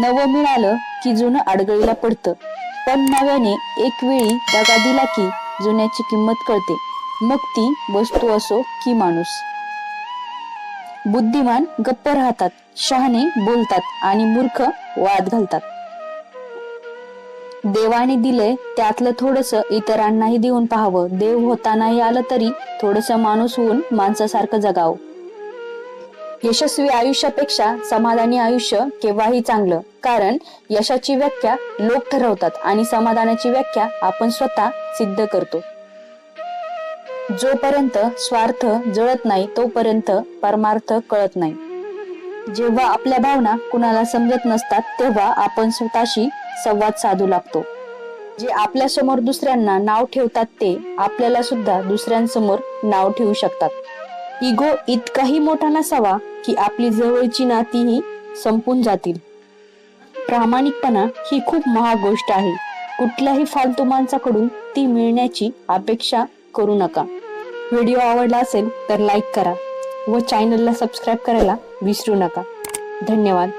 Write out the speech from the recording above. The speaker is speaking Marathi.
नवं मिळालं की जुनं अडगळीला पडतं. पण नव्याने एक वेळी दगा दिला की जुन्याची किंमत कळते. मग ती वस्तू असो की माणूस. बुद्धिमान गप्प राहतात शहाणे बोलतात आणि मूर्ख वाद घालतात. देवाने दिलंय त्यातलं थोडस इतरांनाही देऊन पाहावं. देव होता नाही आलं तरी थोडस माणूस होऊन माणसासारखं जगावं. यशस्वी आयुष्यापेक्षा समाधानी आयुष्य केव्हाही चांगलं. कारण यशाची व्याख्या लोक ठरवतात आणि समाधानाची व्याख्या आपण स्वतः सिद्ध करतो. जोपर्यंत स्वार्थ जळत नाही तोपर्यंत परमार्थ कळत नाही. जेव्हा आपल्या भावना कुणाला समजत नसतात तेव्हा आपण स्वतःशी संवाद साधू लागतो. जे आपल्यासमोर दुसऱ्यांना नाव ठेवतात ते आपल्याला सुद्धा दुसऱ्यांसमोर नाव ठेवू शकतात. इगो इतकाही मोठा नसावा की आपली जवळची नातीही संपून जातील. प्रामाणिकपणा ही खूप महाग गोष्ट आहे. कुठल्याही फालतू माणसाकडून ती मिळण्याची अपेक्षा करू नका. व्हिडिओ आवडला असेल तर लाईक करा व चॅनलला सबस्क्राईब करायला विसरू नका. धन्यवाद.